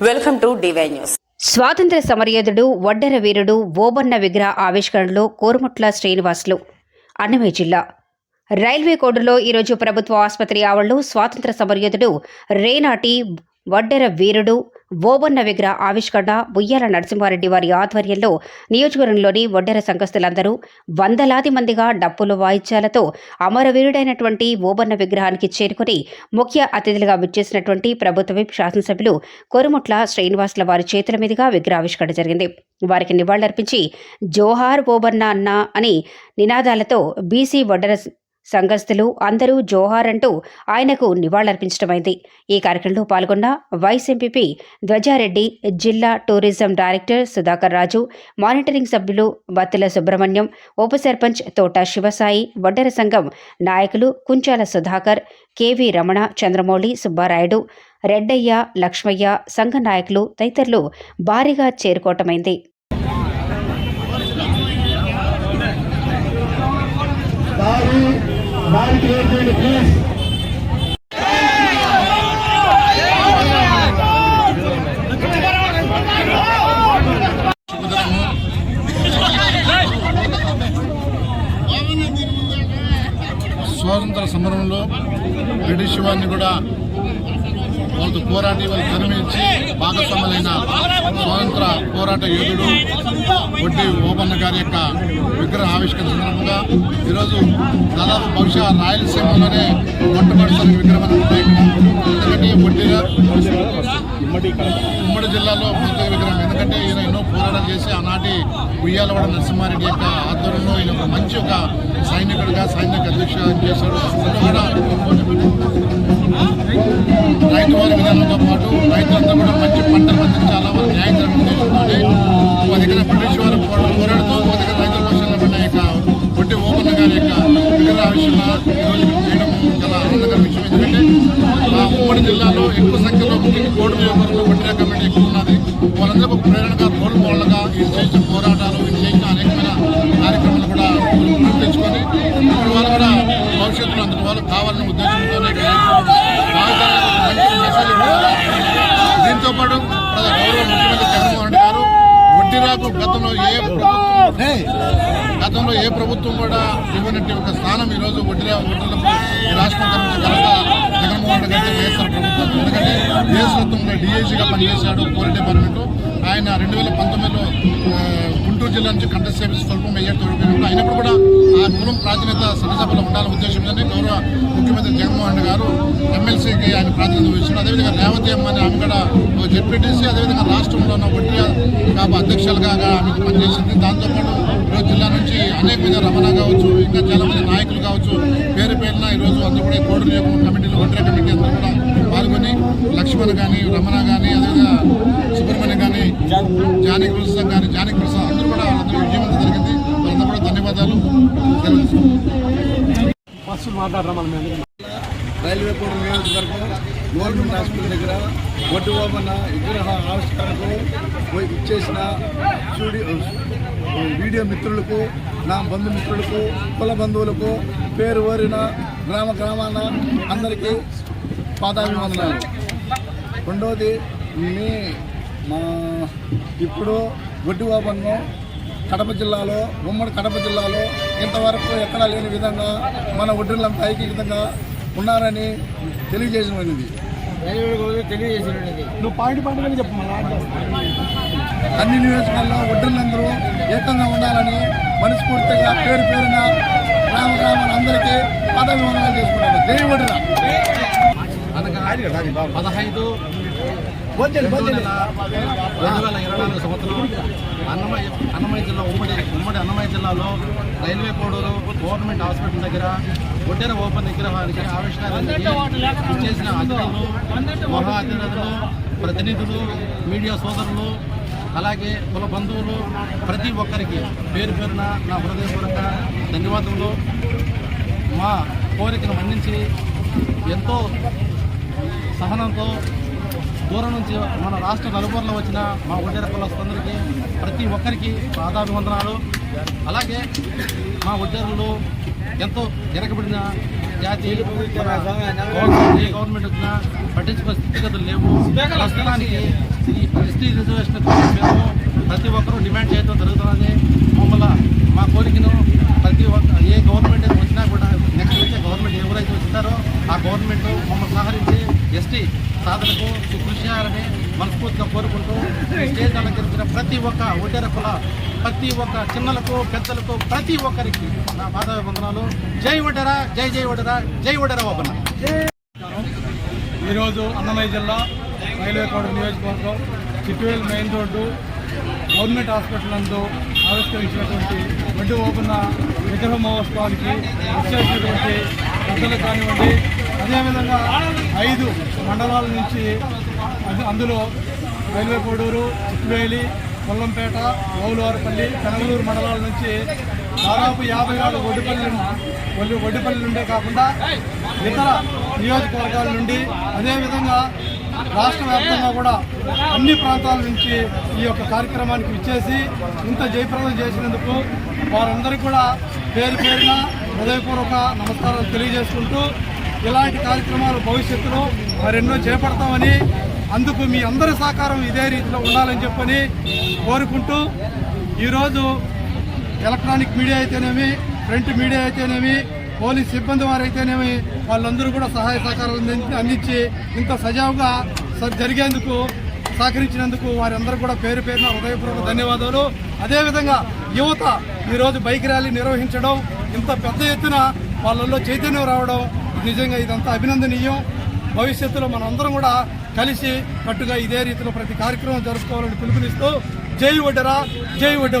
Welcome to DY news స్వాతంత్ర సమరయోధుడు వడ్డెర వీరుడు ఓబన్న విగ్రహ ఆవిష్కరణలో కోరుముట్ల శ్రీనివాసులు అన్నమయ్య జిల్లా. రైల్వే కోడులో ఈరోజు ప్రభుత్వ ఆసుపత్రి ఆవరణలో స్వాతంత్ర సమరయోధుడు రేనాటి వడ్డెర వీరుడు ఓబన్న విగ్రహ ఆవిష్కరణ బుయ్యాల నరసింహారెడ్డి వారి ఆధ్వర్యంలో నియోజకవర్గంలోని వడ్డెర సంఘస్థులందరూ వందలాది మందిగా డప్పులు వాయిద్యాలతో అమరవీరుడైనటువంటి ఓబన్న విగ్రహానికి చేరుకుని ముఖ్య అతిథులుగా విచ్చేసినటువంటి ప్రభుత్వ విప్ శాసనసభ్యులు కొరుముట్ల శ్రీనివాసుల వారి చేతుల మీదుగా విగ్రహావిష్కరణ జరిగింది. వారికి నివాళులర్పించి జోహార్ ఓబన్న అన్న అని నినాదాలతో బీసీ వడ్డెర సంఘస్థులు అందరూ జోహార్ అంటూ ఆయనకు నివాళులర్పించడమైంది ఈ కార్యక్రమంలో పాల్గొన్న వైస్ ఎంపీపీ ధ్వజారెడ్డి జిల్లా tourism director Sudhakar Raju monitoring సభ్యులు బత్తుల సుబ్రహ్మణ్యం ఉప సర్పంచ్ తోట శివసాయి వడ్డెర సంఘం నాయకులు కుంచాల సుధాకర్ కెవి రమణ చంద్రమౌళి సుబ్బారాయుడు రెడ్డయ్య లక్ష్మయ్య సంఘ నాయకులు తదితరులు భారీగా చేరుకోవటమైంది. దారి దారికి వేసేయండి ప్లీజ్ స్వాతంత్ర సమరంలో బ్రిటిష్ వారిని కూడా రోజు పోరాటి వాళ్ళు భాగస్వాములైన స్వాతంత్ర పోరాట యోధుడు వడ్డీ ఓబన్న గారి యొక్క విగ్రహ ఆవిష్కరణ సందర్భంగా ఈరోజు దాదాపు బహుశా రాయలసీమలోనే మొట్టమొదటిసారి విగ్రహం ఎందుకంటే ఉమ్మడి జిల్లాలో మొదటి విగ్రహం. ఎందుకంటే ఈయన ఎన్నో పోరాటం చేసి ఆనాటి ఉయ్యాలవాడ నరసింహారెడ్డి యొక్క ఆధ్వర్యంలో ఈయన ఒక మంచి ఒక సైనికుడిగా సైనిక అధ్యక్ష చేశాడు. సంఖ్యలో ముఖ్యంగా గతంలో ఏ ప్రభుత్వం కూడా ఇవ్వనట్టు ఒక స్థానం ఈరోజు వడ్డీ వడ్డీలకు ఈ రాష్ట్రం కల్పించిన ఘనత జగన్మోహన్ రెడ్డి గారికి వైఎస్ఆర్ ప్రభుత్వం. ఎందుకంటే దేశంలో డిఐజీగా పనిచేశాడు పోలీస్ డిపార్ట్మెంట్ ఆయన రెండు వేల పంతొమ్మిదిలో జిల్లా నుంచి కంటెస్ట్ సర్వీస్ స్వల్పం మేయర్ తోడుకున్నప్పుడు అయినప్పుడు కూడా ఆ కులం ప్రాతినిధ్యత సభలో ఉండాలనే ఉద్దేశంలోనే గౌరవ ముఖ్యమంత్రి జగన్మోహన్ గారు ఎమ్మెల్సీకి ఆయన ప్రాతినిధ్యం వహించారు అదేవిధంగా రేవతి అమ్మ అని ఆమె కూడా జెడ్పీటీసీ అదేవిధంగా రాష్ట్రంలో ఉన్న వడ్డీ అధ్యక్షులుగా ఆమె పనిచేసింది. దాంతోపాటు ఈరోజు జిల్లా నుంచి అనేక విధ రమణ కావచ్చు ఇంకా చాలా మంది నాయకులు కావచ్చు పేరు పేరున ఈరోజు అందరూ కూడా ఈ కోడి నియోజకవర్గం ఒంటరి కమిటీ అందరూ కూడా పాల్గొని లక్ష్మణ్ కానీ రమణ కానీ అదేవిధంగా సుబ్రహ్మణ్యం కానీ జానకి ప్రసాద్ కానీ జానకి ప్రసాద్ అందరూ కూడా వాళ్ళందరూ విజయవంతం జరిగింది వాళ్ళందరూ కూడా ధన్యవాదాలు తెలుసు బస్సులు మాట్లాడరా మనం ఎందుకు? రైల్వే కోడ్ నియోజకవర్గం గవర్నమెంట్ హాస్పిటల్ దగ్గర ఒడ్డు ఓమన్న విగ్రహ ఆవిష్కరణకు పోయి ఇచ్చేసిన స్టూడియో వీడియో మిత్రులకు నా బంధుమిత్రులకు కుల బంధువులకు పేరు ఓరిన గ్రామ గ్రామాన అందరికీ పాదాభివందనాలు. రెండవది మీ మా ఇప్పుడు గొడ్డు ఓమన్ను కడప జిల్లాలో ఉమ్మడి కడప జిల్లాలో ఇంతవరకు ఎక్కడా లేని విధంగా మన ఒడ్డులంతా ఐక్యంగా ఉన్నారని తెలియజేసినది నువ్వు పాయింట్ పాయింట్ చెప్పు అన్ని నియోజకాల్లో ఒడ్డులందరూ ఏకంగా ఉండాలని మనస్ఫూర్తిగా పేరు పేరున గ్రామ గ్రామాల అందరికీ పదవివందనాలు చేసుకుంటాను జై ఒడ్డున. పదహైదు రెండు వేల ఇరవై నాలుగు సంవత్సరం అన్నమయ్య అన్నమయ్య జిల్లా ఉమ్మడి ఉమ్మడి అన్నమయ్య జిల్లాలో రైల్వే కోడూరు గవర్నమెంట్ హాస్పిటల్ దగ్గర ఒడ్డెర ఓపెన్ విగ్రహానికి ఆవిష్కారానికి చేసిన అతిథులు మహా అతిథులు ప్రతినిధులు మీడియా సోదరులు అలాగే కుల బంధువులు ప్రతి ఒక్కరికి పేరు పేరున నా హృదయపూర్వక ధన్యవాదములు. మా కోరికను మన్నించి ఎంతో సహనంతో దూరం నుంచి మన రాష్ట్ర నలుగురులో వచ్చిన మా ఒడ్డెర కులస్తులందరికీ ప్రతి ఒక్కరికి పాదాభివందనాలు. అలాగే మా ఉద్యోగులు ఎంతో వెనకబడిన జాతి గవర్నమెంట్ వచ్చినా పట్టించుకునే స్థితిగతులు లేవు. ప్రస్తుతానికి ఈ ఎస్టీ రిజర్వేషన్ మేము ప్రతి ఒక్కరూ డిమాండ్ చేయడం జరుగుతున్నది మమ్మల్ని మా కోరికను ప్రతి ఒక్క ఏ గవర్నమెంట్ అయితే వచ్చినా కూడా నెక్స్ట్ వచ్చే గవర్నమెంట్ ఎవరైతే వచ్చినారో ఆ గవర్నమెంట్ మమ్మల్ని సహకరించి ఎస్టీ సాధనకు కృషి చేయాలని మనస్ఫూర్తిగా కోరుకుంటూ ఈ స్టేజ్ అలంకరించిన ప్రతి ఒక్క ఒడ్డెరకుల ప్రతి ఒక్క చిన్నలకు పెద్దలకు ప్రతి ఒక్కరికి నా పాదాభి వందనాలు జై ఒడ్డరా జై జై ఒడ్డరా జై ఒడ్డరా ఓపెన్ ఈరోజు అన్నమయ్య జిల్లా రైల్వే కోడ నియోజకవర్గం Chittuvelu main road government hospital నందు ఆవిష్కరించినటువంటి వడ్డీ ఓపెన విగ్రహ మహోత్సవానికి వచ్చేసినటువంటి పెద్దలు కానివ్వండి అదేవిధంగా ఐదు మండలాల నుంచి అది అందులో రైల్వే కోడూరు చిట్టువేలి కొల్లంపేట గౌలవారపల్లి పెనగలూరు మండలాల నుంచి దాదాపు యాభై నాలుగు ఒడ్డుపల్లి ఒడ్డుపల్లి నుండే కాకుండా ఇతర నియోజకవర్గాల నుండి అదేవిధంగా రాష్ట్ర వ్యాప్తంగా కూడా అన్ని ప్రాంతాల నుంచి ఈ యొక్క కార్యక్రమానికి విచ్చేసి ఇంత జయప్రదం చేసినందుకు వారందరికీ కూడా పేరు పేరున హృదయపూర్వక నమస్కారాలు తెలియజేసుకుంటూ ఇలాంటి కార్యక్రమాలు భవిష్యత్తులో మరెన్నో చేపడతామని అందుకు మీ అందరి సహకారం ఇదే రీతిలో ఉండాలని చెప్పని కోరుకుంటూ ఈరోజు ఎలక్ట్రానిక్ మీడియా అయితేనేమి ప్రింట్ మీడియా అయితేనేమి పోలీస్ సిబ్బంది వారైతేనేమి వాళ్ళందరూ కూడా సహాయ సహకారాలు అందించి ఇంత సజావుగా స- జరిగేందుకు సహకరించినందుకు వారందరూ కూడా పేరు పేరున హృదయపూర్వక ధన్యవాదాలు. అదేవిధంగా యువత ఈరోజు బైక్ ర్యాలీ నిర్వహించడం ఇంత పెద్ద ఎత్తున వాళ్ళల్లో చైతన్యం రావడం నిజంగా ఇదంతా అభినందనీయం. భవిష్యత్తులో మనందరం కూడా కలిసి కట్టుగా ఇదే రీతిలో ప్రతి కార్యక్రమం జరుపుకోవాలని పిలుపునిస్తూ జై ఒడ్డరా జై ఒడ్డ